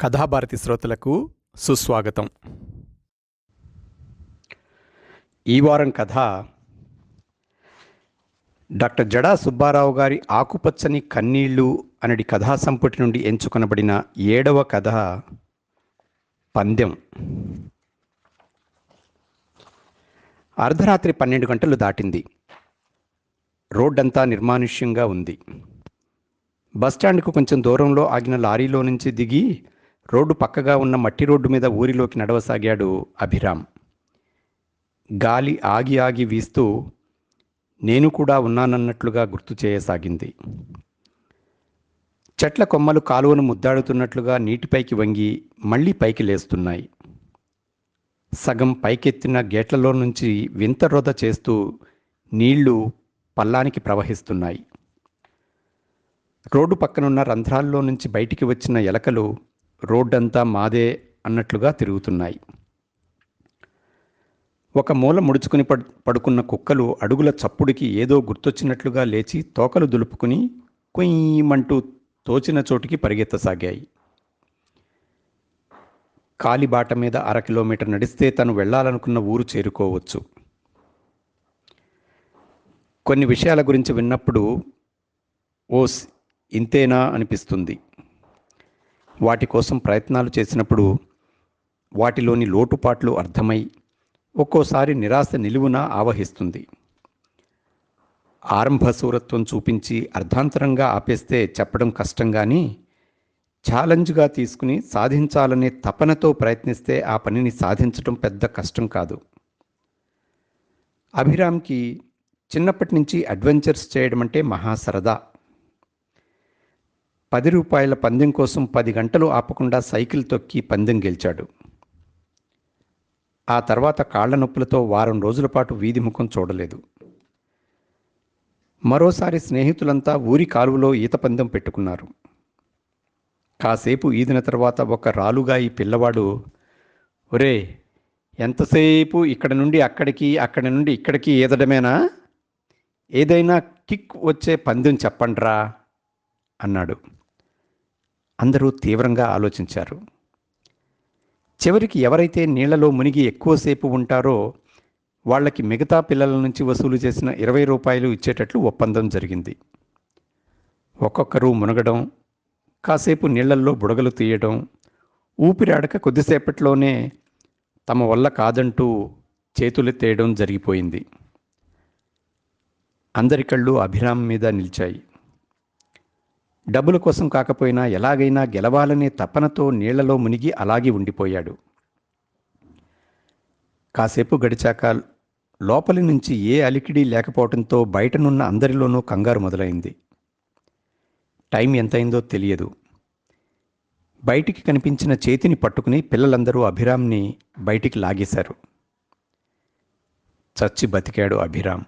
కథాభారతి శ్రోతలకు సుస్వాగతం. ఈ వారం కథ డాక్టర్ జడా సుబ్బారావు గారి ఆకుపచ్చని కన్నీళ్ళు అనడి కథా సంపుటి నుండి ఎంచుకొనబడిన ఏడవ కథ పందెం. అర్ధరాత్రి పన్నెండు గంటలు దాటింది. రోడ్డంతా నిర్మానుష్యంగా ఉంది. బస్టాండ్కు కొంచెం దూరంలో ఆగిన లారీలో నుంచి దిగి రోడ్డు పక్కగా ఉన్న మట్టి రోడ్డు మీద ఊరిలోకి నడవసాగాడు అభిరామ్. గాలి ఆగి ఆగి వీస్తూ నేను కూడా ఉన్నానన్నట్లుగా గుర్తు చేయసాగింది. చెట్ల కొమ్మలు కాలువను ముద్దాడుతున్నట్లుగా నీటిపైకి వంగి మళ్ళీ పైకి లేస్తున్నాయి. సగం పైకెత్తిన గేట్లలో నుంచి వింత రొద చేస్తూ నీళ్ళు పల్లానికి ప్రవహిస్తున్నాయి. రోడ్డు పక్కనున్న రంధ్రాల్లో నుంచి బయటికి వచ్చిన ఎలకలు రోడ్డంతా మాదే అన్నట్లుగా తిరుగుతున్నాయి. ఒక మూల ముడుచుకుని పడు పడుకున్న కుక్కలు అడుగుల చప్పుడికి ఏదో గుర్తొచ్చినట్లుగా లేచి తోకలు దులుపుకుని కుయ్యమంటూ తోచిన చోటికి పరిగెత్తసాగాయి. కాలిబాట మీద అర కిలోమీటర్ నడిస్తే తను వెళ్ళాలనుకున్న ఊరు చేరుకోవచ్చు. కొన్ని విషయాల గురించి విన్నప్పుడు ఓస్ ఇంతేనా అనిపిస్తుంది. వాటి కోసం ప్రయత్నాలు చేసినప్పుడు వాటిలోని లోటుపాట్లు అర్థమై ఒక్కోసారి నిరాశ నిలువున ఆవహిస్తుంది. ఆరంభ సూరత్వం చూపించి అర్ధాంతరంగా ఆపేస్తే చెప్పడం కష్టం కానీ ఛాలెంజ్గా తీసుకుని సాధించాలనే తపనతో ప్రయత్నిస్తే ఆ పనిని సాధించడం పెద్ద కష్టం కాదు. అభిరామ్కి చిన్నప్పటి నుంచి అడ్వెంచర్స్ చేయడం అంటే మహా సరదా. పది రూపాయల పందెం కోసం పది గంటలు ఆపకుండా సైకిల్ తొక్కి పందెం గెలిచాడు. ఆ తర్వాత కాళ్ళ నొప్పులతో వారం రోజుల పాటు వీధి ముఖం చూడలేదు. మరోసారి స్నేహితులంతా ఊరి కాలువలో ఈత పందెం పెట్టుకున్నారు. కాసేపు ఈదిన తర్వాత ఒక రాలుగా ఈ పిల్లవాడు ఒరే ఎంతసేపు ఇక్కడ నుండి అక్కడికి అక్కడి నుండి ఇక్కడికి ఈదడమేనా? ఏదైనా కిక్ వచ్చే పందెం చెప్పండ్రా అన్నాడు. అందరూ తీవ్రంగా ఆలోచించారు. చివరికి ఎవరైతే నీళ్ళలో మునిగి ఎక్కువసేపు ఉంటారో వాళ్ళకి మిగతా పిల్లల నుంచి వసూలు చేసిన ఇరవై రూపాయలు ఇచ్చేటట్లు ఒప్పందం జరిగింది. ఒక్కొక్కరు మునగడం కాసేపు నీళ్ళల్లో బుడగలు తీయడం ఊపిరాడక కొద్దిసేపట్లోనే తమ వల్ల కాదంటూ చేతులెత్తేయడం జరిగిపోయింది. అందరి కళ్ళు అభిరామ్ మీద నిలిచాయి. డబ్బుల కోసం కాకపోయినా ఎలాగైనా గెలవాలనే తపనతో నీళ్ళలో మునిగి అలాగే ఉండిపోయాడు. కాసేపు గడిచాక లోపలి నుంచి ఏ అలికిడి లేకపోవడంతో బయటనున్న అందరిలోనూ కంగారు మొదలైంది. టైం ఎంతైందో తెలియదు. బయటికి కనిపించిన చేతిని పట్టుకుని పిల్లలందరూ అభిరామ్ని బయటికి లాగేశారు. చచ్చి బతికాడు అభిరామ్.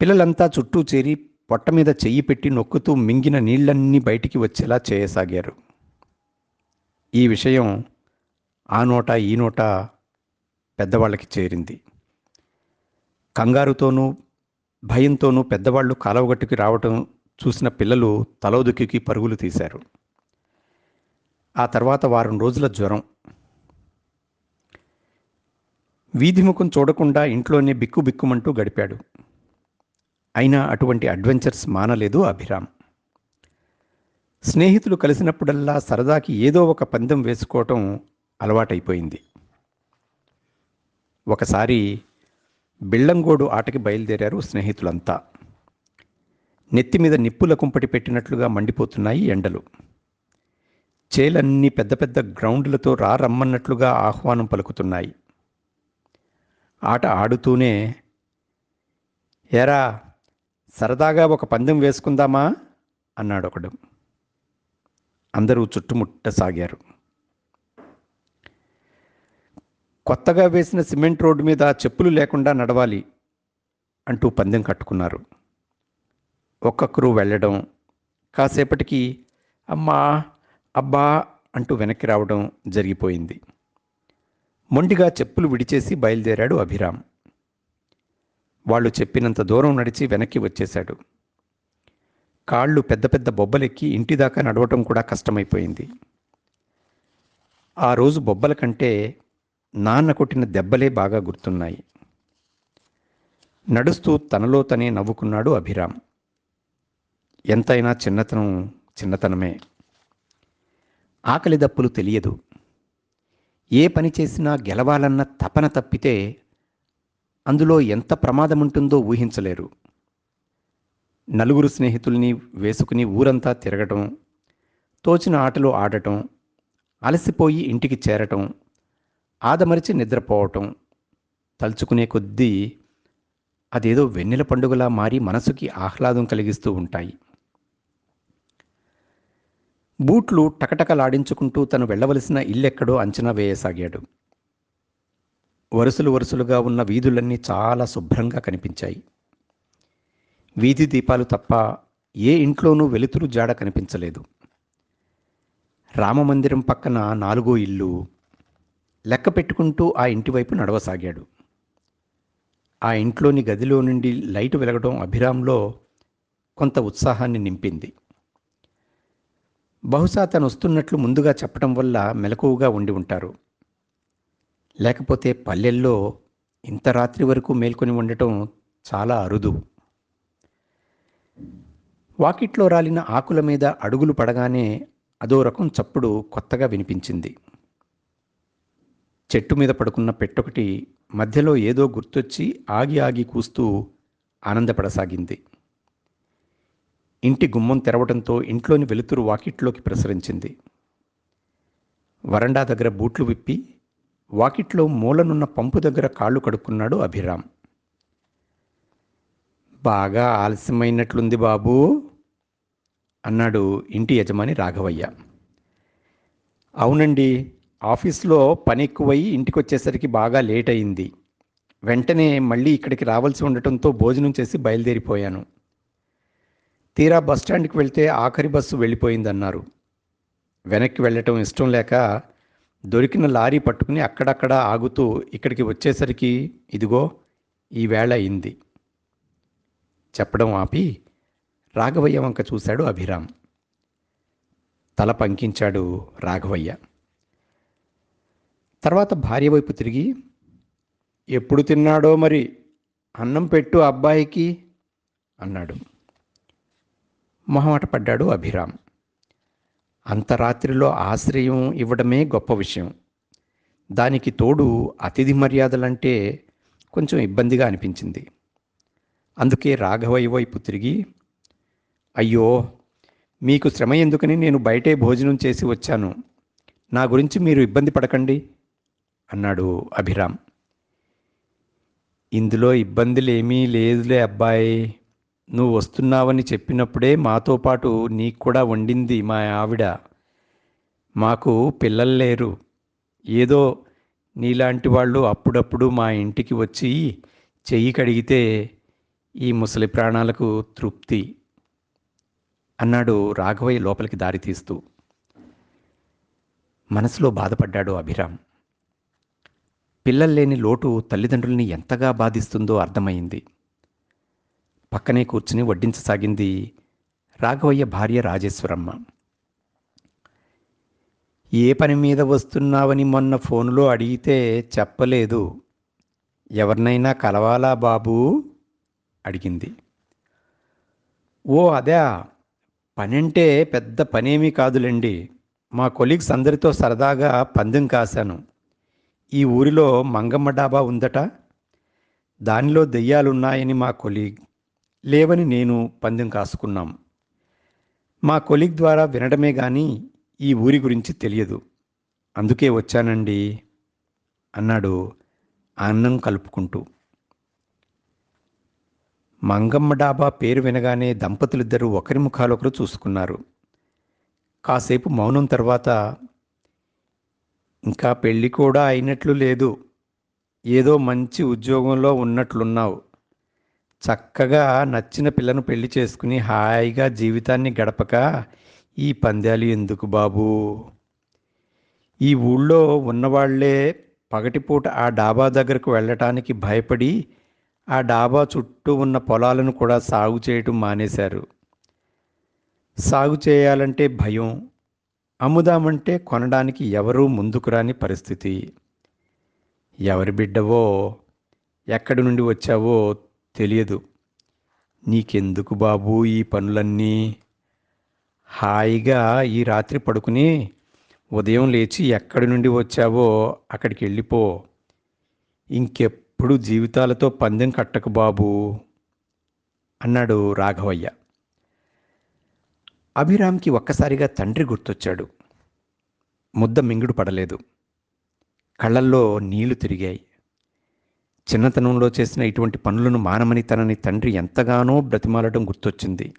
పిల్లలంతా చుట్టూ చేరి పొట్ట మీద చెయ్యి పెట్టి నొక్కుతూ మింగిన నీళ్ళన్నీ బయటికి వచ్చేలా చేయసాగారు. ఈ విషయం ఆ నోట ఈ నోట పెద్దవాళ్ళకి చేరింది. కంగారుతోనూ భయంతోనూ పెద్దవాళ్ళు కాలవగట్టుకి రావటం చూసిన పిల్లలు తలోదుక్కి పరుగులు తీశారు. ఆ తర్వాత వారం రోజుల జ్వరం. వీధి ముఖం చూడకుండా ఇంట్లోనే బిక్కు బిక్కుమంటూ గడిపాడు. అయినా అటువంటి అడ్వెంచర్స్ మానలేదు అభిరామ్. స్నేహితులు కలిసినప్పుడల్లా సరదాకి ఏదో ఒక పందెం వేసుకోవటం అలవాటైపోయింది. ఒకసారి బిళ్ళంగోడు ఆటకి బయలుదేరారు స్నేహితులంతా. నెత్తి మీద నిప్పుల కుంపటి పెట్టినట్లుగా మండిపోతున్నాయి ఎండలు. చేలన్నీ పెద్ద పెద్ద గ్రౌండ్లతో రారమ్మన్నట్లుగా ఆహ్వానం పలుకుతున్నాయి. ఆట ఆడుతూనే ఎరా సరదాగా ఒక పందెం వేసుకుందామా? అన్నాడు ఒకడు. అందరూ చుట్టుముట్టసాగారు. కొత్తగా వేసిన సిమెంట్ రోడ్డు మీద చెప్పులు లేకుండా నడవాలి అంటూ పందెం కట్టుకున్నారు. ఒక్కొక్కరు వెళ్ళడం కాసేపటికి అమ్మా అబ్బా అంటూ వెనక్కి రావడం జరిగిపోయింది. మొండిగా చెప్పులు విడిచేసి బయలుదేరాడు అభిరామ్. వాళ్ళు చెప్పినంత దూరం నడిచి వెనక్కి వచ్చేశాడు. కాళ్ళు పెద్ద పెద్ద బొబ్బలెక్కి ఇంటి దాకా నడవటం కూడా కష్టమైపోయింది. ఆ రోజు బొబ్బల కంటే నాన్న కొట్టిన దెబ్బలే బాగా గుర్తున్నాయి. నడుస్తూ తనలో తనే నవ్వుకున్నాడు అభిరామ్. ఎంతైనా చిన్నతనం చిన్నతనమే. ఆకలి దప్పులు తెలియదు. ఏ పని చేసినా గెలవాలన్న తపన తప్పితే అందులో ఎంత ప్రమాదం ఉంటుందో ఊహించలేరు. నలుగురు స్నేహితుల్ని వేసుకుని ఊరంతా తిరగటం తోచిన ఆటలు ఆడటం అలసిపోయి ఇంటికి చేరటం ఆదమరిచి నిద్రపోవటం తలుచుకునే కొద్దీ అదేదో వెన్నెల పండుగలా మారి మనసుకి ఆహ్లాదం కలిగిస్తూ ఉంటాయి. బూట్లు టకటకలాడించుకుంటూ తను వెళ్ళవలసిన ఇల్లెక్కడో అంచనా వేయసాగాడు. వరుసలు వరుసలుగా ఉన్న వీధులన్నీ చాలా శుభ్రంగా కనిపించాయి. వీధి దీపాలు తప్ప ఏ ఇంట్లోనూ వెలుతురు జాడ కనిపించలేదు. రామమందిరం పక్కన నాలుగో ఇల్లు లెక్క పెట్టుకుంటూ ఆ ఇంటివైపు నడవసాగాడు. ఆ ఇంట్లోని గదిలో నుండి లైటు వెలగడం అభిరామ్లో కొంత ఉత్సాహాన్ని నింపింది. బహుశా తను వస్తున్నట్లు ముందుగా చెప్పడం వల్ల మెలకువగా ఉండి ఉంటారు. లేకపోతే పల్లెల్లో ఇంత రాత్రి వరకు మేల్కొని ఉండటం చాలా అరుదు. వాకిట్లో రాలిన ఆకుల మీద అడుగులు పడగానే అదో రకం చప్పుడు కొత్తగా వినిపించింది. చెట్టు మీద పడుకున్న పెట్టొకటి మధ్యలో ఏదో గుర్తొచ్చి ఆగి ఆగి కూస్తూ ఆనందపడసాగింది. ఇంటి గుమ్మం తెరవడంతో ఇంట్లోని వెలుతురు వాకిట్లోకి ప్రసరించింది. వరండా దగ్గర బూట్లు విప్పి వాకిట్లో మూలనున్న పంపు దగ్గర కాళ్ళు కడుక్కున్నాడు అభిరామ్. బాగా ఆలస్యమైనట్లుంది బాబూ అన్నాడు ఇంటి యజమాని రాఘవయ్య. అవునండి ఆఫీస్లో పని ఎక్కువై ఇంటికి వచ్చేసరికి బాగా లేట్ అయింది వెంటనే మళ్ళీ ఇక్కడికి రావాల్సి ఉండటంతో భోజనం చేసి బయలుదేరిపోయాను. తీరా బస్టాండ్కి వెళ్తే ఆఖరి బస్సు వెళ్ళిపోయిందన్నారు. వెనక్కి వెళ్ళటం ఇష్టం లేక దొరికిన లారీ పట్టుకుని అక్కడక్కడ ఆగుతూ ఇక్కడికి వచ్చేసరికి ఇదిగో ఈ వేళ అయింది. చెప్పడం ఆపి రాఘవయ్య వంక చూశాడు అభిరామ్. తల పంకించాడు రాఘవయ్య. తర్వాత భార్య వైపు తిరిగి ఎప్పుడు తిన్నాడో మరి? అన్నం పెట్టు అబ్బాయికి? అన్నాడు. మొహమాట పడ్డాడు అభిరామ్. అంతరాత్రిలో ఆశ్రయం ఇవ్వడమే గొప్ప విషయం. దానికి తోడు అతిథి మర్యాదలంటే కొంచెం ఇబ్బందిగా అనిపించింది. అందుకే రాఘవయ్య వైపు తిరిగి అయ్యో మీకు శ్రమ ఎందుకని నేను బయటే భోజనం చేసి వచ్చాను. నా గురించి మీరు ఇబ్బంది పడకండి అన్నాడు అభిరామ్. ఇందులో ఇబ్బందులేమీ లేదులే అబ్బాయి. నువ్వు వస్తున్నావని చెప్పినప్పుడే మాతో పాటు నీకు కూడా వండింది మా ఆవిడ. మాకు పిల్లలు లేరు. ఏదో నీలాంటి వాళ్ళు అప్పుడప్పుడు మా ఇంటికి వచ్చి చెయ్యి కడిగితే ఈ ముసలి ప్రాణాలకు తృప్తి అన్నాడు రాఘవయ్య లోపలికి దారి తీస్తూ. మనసులో బాధపడ్డాడు అభిరామ్. పిల్లలు లేని లోటు తల్లిదండ్రుల్ని ఎంతగా బాధిస్తుందో అర్థమైంది. పక్కనే కూర్చుని వడ్డించసాగింది రాఘవయ్య భార్య రాజేశ్వరమ్మ. ఏ పని మీద వస్తున్నావని మొన్న ఫోన్లో అడిగితే చెప్పలేదు. ఎవరినైనా కలవాలా బాబూ? అడిగింది. ఓ అదే పనంటే పెద్ద పనేమీ కాదులేండి. మా కొలీగ్స్ అందరితో సరదాగా పందెం కాశాను. ఈ ఊరిలో మంగమ్మ డాబా ఉందట. దానిలో దెయ్యాలున్నాయని మా కొలీగ్ లేవని నేను పందెం కాసుకున్నాం. మా కొలీగ్ ద్వారా వినడమే కానీ ఈ ఊరి గురించి తెలియదు. అందుకే వచ్చానండి అన్నాడు అన్నం కలుపుకుంటూ. మంగమ్మ డాబా పేరు వినగానే దంపతులిద్దరూ ఒకరి ముఖాలొకరు చూసుకున్నారు. కాసేపు మౌనం తర్వాత ఇంకా పెళ్ళి కూడా అయినట్లు లేదు. ఏదో మంచి ఉద్యోగంలో ఉన్నట్లున్నావు. చక్కగా నచ్చిన పిల్లను పెళ్ళి చేసుకుని హాయిగా జీవితాన్ని గడపక ఈ పందాలు ఎందుకు బాబూ? ఈ ఊళ్ళో ఉన్నవాళ్ళే పగటిపూట ఆ డాబా దగ్గరకు వెళ్ళటానికి భయపడి ఆ డాబా చుట్టూ ఉన్న పొలాలను కూడా సాగు చేయటం మానేశారు. సాగు చేయాలంటే భయం అమ్ముదామంటే కొనడానికి ఎవరూ ముందుకు రాని పరిస్థితి. ఎవరి బిడ్డవో ఎక్కడి నుండి వచ్చావో తెలియదు. నీకెందుకు బాబు ఈ పనులన్నీ? హాయిగా ఈ రాత్రి పడుకుని ఉదయం లేచి ఎక్కడి నుండి వచ్చావో అక్కడికి వెళ్ళిపో. ఇంకెప్పుడు జీవితాలతో పందెం కట్టకు బాబు అన్నాడు రాఘవయ్య. అభిరామ్కి ఒక్కసారిగా తండ్రి గుర్తొచ్చాడు. ముద్ద మింగుడు పడలేదు. కళ్ళల్లో నీళ్ళు తిరిగాయి. చిన్నతనంలో చేసిన ఇటువంటి పనులను మానమని తనని తండ్రి ఎంతగానో బ్రతిమాలడం గుర్తొచ్చింది.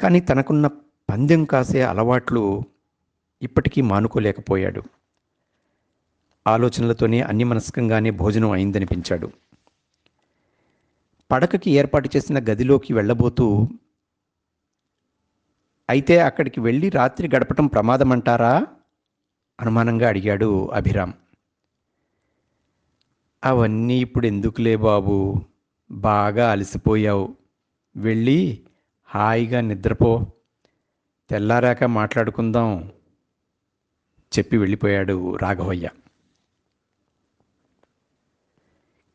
కానీ తనకున్న పందెం కాసే అలవాట్లు ఇప్పటికీ మానుకోలేకపోయాడు. ఆలోచనలతోనే అన్ని మనస్కంగానే భోజనం అయిందనిపించాడు. పడకకి ఏర్పాటు చేసిన గదిలోకి వెళ్ళబోతూ అయితే అక్కడికి వెళ్ళి రాత్రి గడపటం ప్రమాదమంటారా? అనుమానంగా అడిగాడు అభిరామ్. అవన్నీ ఇప్పుడు ఎందుకులే బాబు? బాగా అలసిపోయావు. వెళ్ళి హాయిగా నిద్రపో. తెల్లారాక మాట్లాడుకుందాం చెప్పి వెళ్ళిపోయాడు రాఘవయ్య.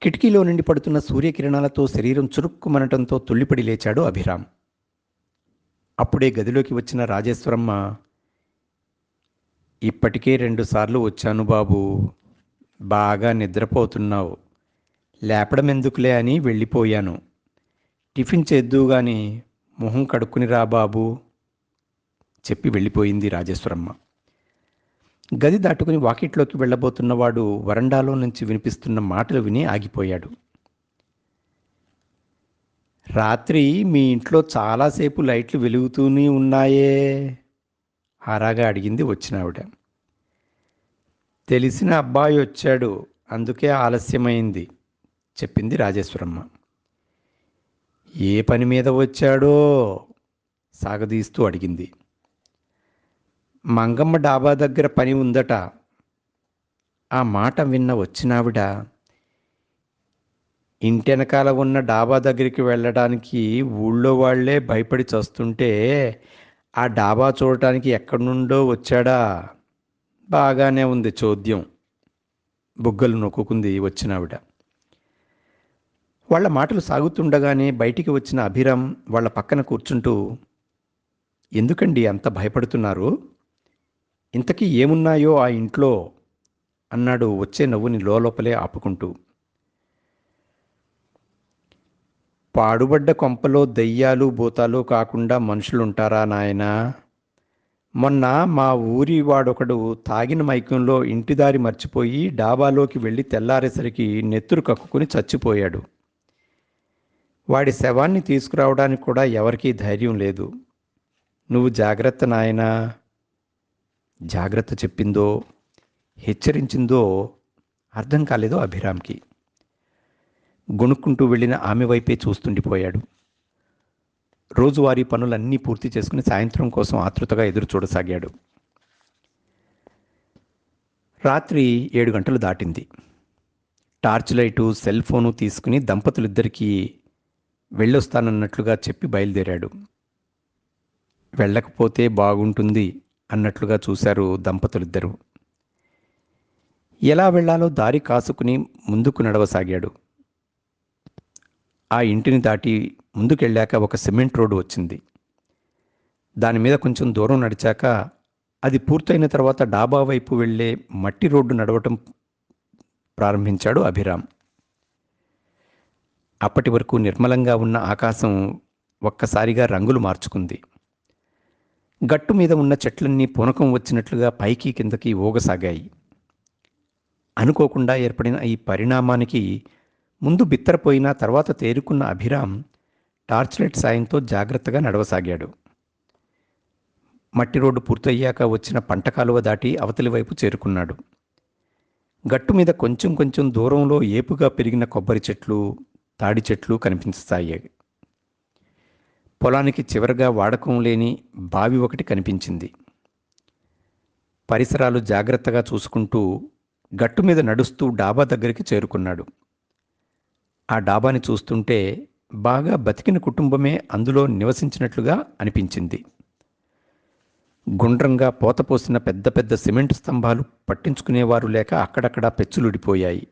కిటికీలో నుండి పడుతున్న సూర్యకిరణాలతో శరీరం చురుక్కుమనటంతో తుళ్ళిపడి లేచాడు అభిరామ్. అప్పుడే గదిలోకి వచ్చిన రాజేశ్వరమ్మ ఇప్పటికే రెండుసార్లు వచ్చాను బాబు. బాగా నిద్రపోతున్నావు. లేపడం ఎందుకులే అని వెళ్ళిపోయాను. టిఫిన్ చేద్దు గాని మొహం కడుక్కుని రా బాబు చెప్పి వెళ్ళిపోయింది రాజేశ్వరమ్మ. గది దాటుకుని వాకిట్లోకి వెళ్ళబోతున్నవాడు వరండాలో నుంచి వినిపిస్తున్న మాటలు విని ఆగిపోయాడు. రాత్రి మీ ఇంట్లో చాలాసేపు లైట్లు వెలుగుతూనే ఉన్నాయే? ఆరాగా అడిగింది వచ్చినావిడ. తెలిసిన అబ్బాయి వచ్చాడు. అందుకే ఆలస్యమైంది. చెప్పింది రాజేశ్వరమ్మ. ఏ పని మీద వచ్చాడో? సాగదీస్తూ అడిగింది. మంగమ్మ డాబా దగ్గర పని ఉందట. ఆ మాట విన్న వచ్చినావిడ ఇంటెనకాల ఉన్న డాబా దగ్గరికి వెళ్ళడానికి ఊళ్ళో వాళ్ళే భయపడి చస్తుంటే ఆ డాబా చూడటానికి ఎక్కడి నుండో వచ్చాడా? బాగానే ఉంది చోద్యం. బుగ్గలు నొక్కుంది వచ్చినావిడ. వాళ్ళ మాటలు సాగుతుండగానే బయటికి వచ్చిన అభిరామ్ వాళ్ళ పక్కన కూర్చుంటూ ఎందుకండి అంత భయపడుతున్నారు? ఇంతకీ ఏమున్నాయో ఆ ఇంట్లో? అన్నాడు వచ్చే నవ్వుని లోపలే ఆపుకుంటూ. పాడుబడ్డ కొంపలో దెయ్యాలు భూతాలు కాకుండా మనుషులుంటారా నాయనా? మొన్న మా ఊరి వాడొకడు తాగిన మైకంలో ఇంటిదారి మర్చిపోయి డాబాలోకి వెళ్ళి తెల్లారేసరికి నెత్తురు కక్కుకుని చచ్చిపోయాడు. వాడి శవాన్ని తీసుకురావడానికి కూడా ఎవరికీ ధైర్యం లేదు. నువ్వు జాగ్రత్త నాయనా. జాగ్రత్త చెప్పిందో హెచ్చరించిందో అర్థం కాలేదో అభిరామ్కి. గొణుక్కుంటూ వెళ్ళిన ఆమె వైపే చూస్తుండిపోయాడు. రోజువారీ పనులన్నీ పూర్తి చేసుకుని సాయంత్రం కోసం ఆతృతగా ఎదురు చూడసాగాడు. రాత్రి ఏడు గంటలు దాటింది. టార్చ్ లైటు సెల్ ఫోను తీసుకుని దంపతులిద్దరికీ వెళ్ళొస్తానన్నట్లుగా చెప్పి బయలుదేరాడు. వెళ్ళకపోతే బాగుంటుంది అన్నట్లుగా చూశారు దంపతులిద్దరూ. ఎలా వెళ్ళాలో దారి కాసుకుని ముందుకు నడవసాగాడు. ఆ ఇంటిని దాటి ముందుకెళ్ళాక ఒక సిమెంట్ రోడ్డు వచ్చింది. దాని మీద కొంచెం దూరం నడిచాక అది పూర్తయిన తర్వాత డాబా వైపు వెళ్ళే మట్టి రోడ్డు నడవటం ప్రారంభించాడు అభిరామ్. అప్పటి వరకు నిర్మలంగా ఉన్న ఆకాశం ఒక్కసారిగా రంగులు మార్చుకుంది. గట్టు మీద ఉన్న చెట్లన్నీ పూనకం వచ్చినట్లుగా పైకి కిందకి ఊగసాగాయి. అనుకోకుండా ఏర్పడిన ఈ పరిణామానికి ముందు బిత్తరపోయిన తర్వాత తేరుకున్న అభిరామ్ టార్చ్ లైట్ సాయంతో జాగ్రత్తగా నడవసాగాడు. మట్టి రోడ్డు పూర్తయ్యాక వచ్చిన పంట కాలువ దాటి అవతలి వైపు చేరుకున్నాడు. గట్టు మీద కొంచెం కొంచెం దూరంలో ఏపుగా పెరిగిన కొబ్బరి చెట్లు తాడి చెట్లు కనిపించాయి. పొలానికి చివరగా వాడకం లేని బావి ఒకటి కనిపించింది. పరిసరాలు జాగ్రత్తగా చూసుకుంటూ గట్టు మీద నడుస్తూ డాబా దగ్గరికి చేరుకున్నాడు. ఆ డాబాని చూస్తుంటే బాగా బతికిన కుటుంబమే అందులో నివసించినట్లుగా అనిపించింది. గుండ్రంగా పోతపోసిన పెద్ద పెద్ద సిమెంట్ స్తంభాలు పట్టించుకునేవారు లేక అక్కడక్కడా పెచ్చులుడిపోయాయి.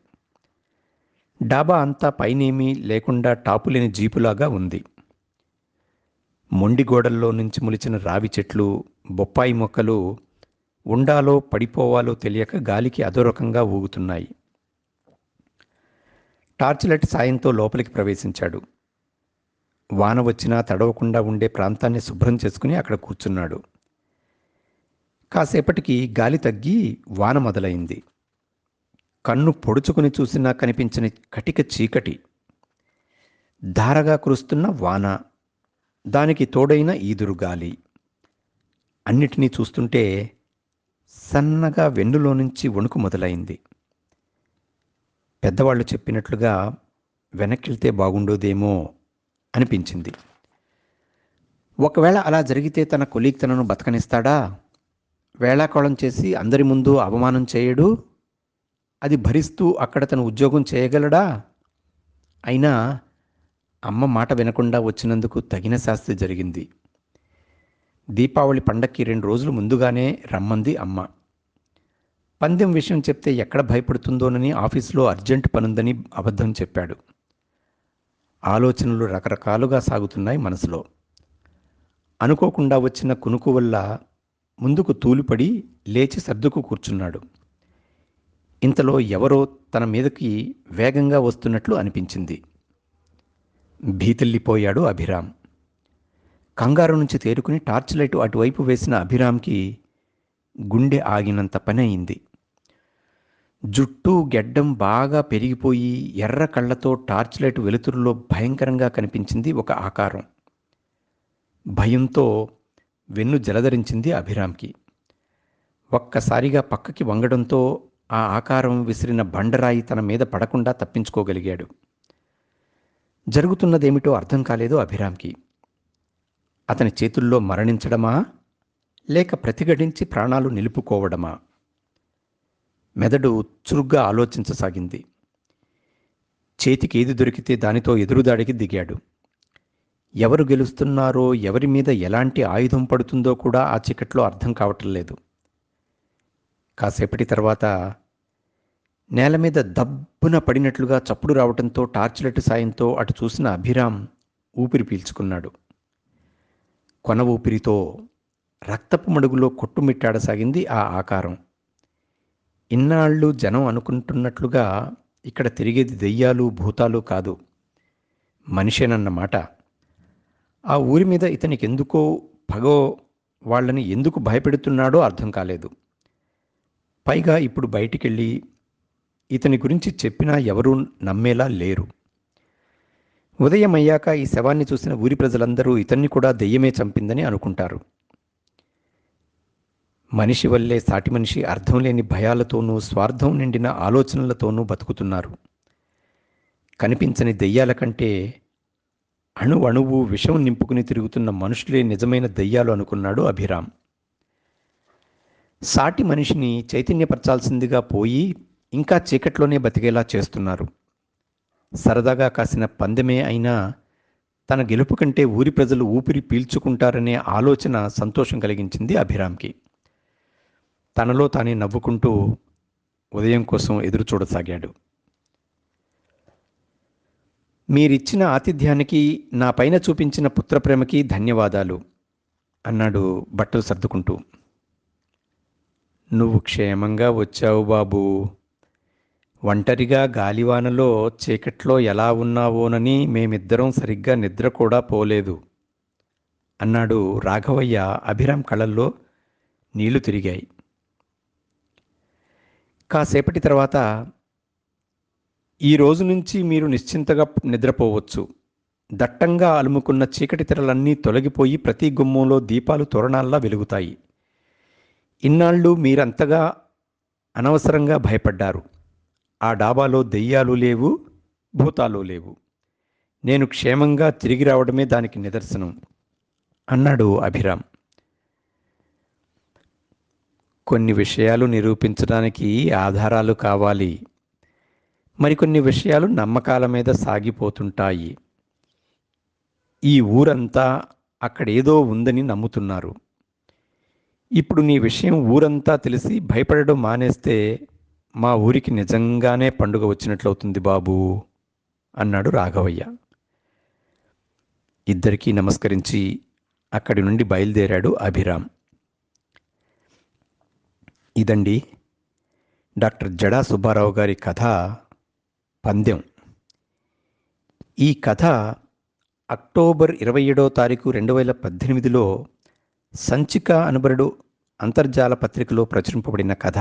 డాబా అంతా పైనేమీ లేకుండా టాపులేని జీపులాగా ఉంది. మొండి గోడల్లో నుంచి ములిచిన రావి చెట్లు బొప్పాయి మొక్కలు ఉండాలో పడిపోవాలో తెలియక గాలికి అదోరకంగా ఊగుతున్నాయి. టార్చ్ లైట్ సాయంతో లోపలికి ప్రవేశించాడు. వాన వచ్చినా తడవకుండా ఉండే ప్రాంతాన్ని శుభ్రం చేసుకుని అక్కడ కూర్చున్నాడు. కాసేపటికి గాలి తగ్గి వాన మొదలైంది. కన్ను పొడుచుకుని చూసినా కనిపించని కటిక చీకటి. ధారగా కురుస్తున్న వాన. దానికి తోడైన ఈదురు గాలి. అన్నిటినీ చూస్తుంటే సన్నగా వెన్నులో నుంచి వణుకు మొదలైంది. పెద్దవాళ్ళు చెప్పినట్లుగా వెనక్కిళ్తే బాగుండోదేమో అనిపించింది. ఒకవేళ అలా జరిగితే తన కొలీగ్ తనను బతకనిస్తాడా? వేళాకోళం చేసి అందరి ముందు అవమానం చేయడు? అది భరిస్తూ అక్కడ తన ఉద్యోగం చేయగలడా? అయినా అమ్మ మాట వినకుండా వచ్చినందుకు తగిన శాస్తి జరిగింది. దీపావళి పండక్కి రెండు రోజులు ముందుగానే రమ్మంది అమ్మ. పందెం విషయం చెప్తే ఎక్కడ భయపడుతుందోనని ఆఫీసులో అర్జెంట్ పనుందని అబద్ధం చెప్పాడు. ఆలోచనలు రకరకాలుగా సాగుతున్నాయి మనసులో. అనుకోకుండా వచ్చిన కునుకు వల్ల ముందుకు తూలిపడి లేచి సర్దుకు కూర్చున్నాడు. ఇంతలో ఎవరో తన మీదకి వేగంగా వస్తున్నట్లు అనిపించింది. భీతిల్లిపోయాడు అభిరామ్. కంగారు నుంచి తేరుకుని టార్చ్ లైట్ అటువైపు వేసిన అభిరామ్కి గుండె ఆగినంత పని అయింది. జుట్టు గెడ్డం బాగా పెరిగిపోయి ఎర్ర కళ్ళతో టార్చ్ లైట్ వెలుతురులో భయంకరంగా కనిపించింది ఒక ఆకారం. భయంతో వెన్ను జలధరించింది అభిరామ్కి. ఒక్కసారిగా పక్కకి వంగడంతో ఆ ఆకారం విసిరిన బండరాయి తన మీద పడకుండా తప్పించుకోగలిగాడు. జరుగుతున్నదేమిటో అర్థం కాలేదు అభిరామ్కి. అతని చేతుల్లో మరణించడమా? లేక ప్రతిఘటించి ప్రాణాలు నిలుపుకోవడమా? మెదడు చురుగ్గా ఆలోచించసాగింది. చేతికి ఏది దొరికితే దానితో ఎదురుదాడికి దిగాడు. ఎవరు గెలుస్తున్నారో ఎవరి మీద ఎలాంటి ఆయుధం పడుతుందో కూడా ఆ చీకట్లో అర్థం కావటం లేదు. కాసేపటి తర్వాత నేల మీద దబ్బున పడినట్లుగా చప్పుడు రావడంతో టార్చ్ లైట్ సాయంతో అటు చూసిన అభిరామ్ ఊపిరి పీల్చుకున్నాడు. కొన ఊపిరితో రక్తపు మడుగులో కొట్టుమిట్టాడసాగింది ఆ ఆకారం. ఇన్నాళ్ళు జనం అనుకుంటున్నట్లుగా ఇక్కడ తిరిగేది దెయ్యాలు భూతాలు కాదు. మనిషేనన్నమాట. ఆ ఊరి మీద ఇతనికి ఎందుకో పగో వాళ్ళని ఎందుకు భయపెడుతున్నాడో అర్థం కాలేదు. పైగా ఇప్పుడు బయటికెళ్ళి ఇతని గురించి చెప్పినా ఎవరూ నమ్మేలా లేరు. ఉదయం అయ్యాక ఈ శవాన్ని చూసిన ఊరి ప్రజలందరూ ఇతన్ని కూడా దెయ్యమే చంపిందని అనుకుంటారు. మనిషి వల్లే సాటి మనిషి అర్థం లేని భయాలతోనూ స్వార్థం నిండిన ఆలోచనలతోనూ బతుకుతున్నారు. కనిపించని దెయ్యాల కంటే అణు అణువు విషం నింపుకుని తిరుగుతున్న మనుషులే నిజమైన దెయ్యాలు అనుకున్నాడు అభిరామ్. సాటి మనిషిని చైతన్యపరచాల్సిందిగా పోయి ఇంకా చీకట్లోనే బతికేలా చేస్తున్నారు. సరదాగా కాసిన పందెమే అయినా తన గెలుపు కంటే ఊరి ప్రజలు ఊపిరి పీల్చుకుంటారనే ఆలోచన సంతోషం కలిగించింది అభిరామ్కి. తనలో తానే నవ్వుకుంటూ ఉదయం కోసం ఎదురు చూడసాగాడు. మీరిచ్చిన ఆతిథ్యానికి నా పైన చూపించిన పుత్రప్రేమకి ధన్యవాదాలు అన్నాడు బట్టలు సర్దుకుంటూ. నువ్వు క్షేమంగా వచ్చావు బాబు. ఒంటరిగా గాలివానలో చీకట్లో ఎలా ఉన్నావోనని మేమిద్దరం సరిగ్గా నిద్ర కూడా పోలేదు అన్నాడు రాఘవయ్య అభిరామ్ కళ్ళల్లో నీళ్ళు తిరిగాయి. కాసేపటి తర్వాత ఈ రోజు నుంచి మీరు నిశ్చింతగా నిద్రపోవచ్చు. దట్టంగా అలుముకున్న చీకటి తెరలన్నీ తొలగిపోయి ప్రతి గుమ్మంలో దీపాలు తోరణాల్లా వెలుగుతాయి. ఇన్నాళ్ళు మీరంతగా అనవసరంగా భయపడ్డారు. ఆ డాబాలో దెయ్యాలు లేవు భూతాలు లేవు. నేను క్షేమంగా తిరిగి రావడమే దానికి నిదర్శనం అన్నాడు అభిరామ్. కొన్ని విషయాలు నిరూపించడానికి ఆధారాలు కావాలి. మరికొన్ని విషయాలు నమ్మకాల మీద సాగిపోతుంటాయి. ఈ ఊరంతా అక్కడేదో ఉందని నమ్ముతున్నారు. ఇప్పుడు నీ విషయం ఊరంతా తెలిసి భయపడడం మానేస్తే మా ఊరికి నిజంగానే పండుగ వచ్చినట్లవుతుంది బాబు అన్నాడు రాఘవయ్య. ఇద్దరికీ నమస్కరించి అక్కడి నుండి బయలుదేరాడు అభిరామ్. ఇదండి డాక్టర్ జడా సుబ్బారావు గారి కథ పందెం. ఈ కథ అక్టోబర్ ఇరవై ఏడో తారీఖు రెండు వేల పద్దెనిమిదిలో సంచిక అనుబరుడు అంతర్జాల పత్రికలో ప్రచురింపబడిన కథ.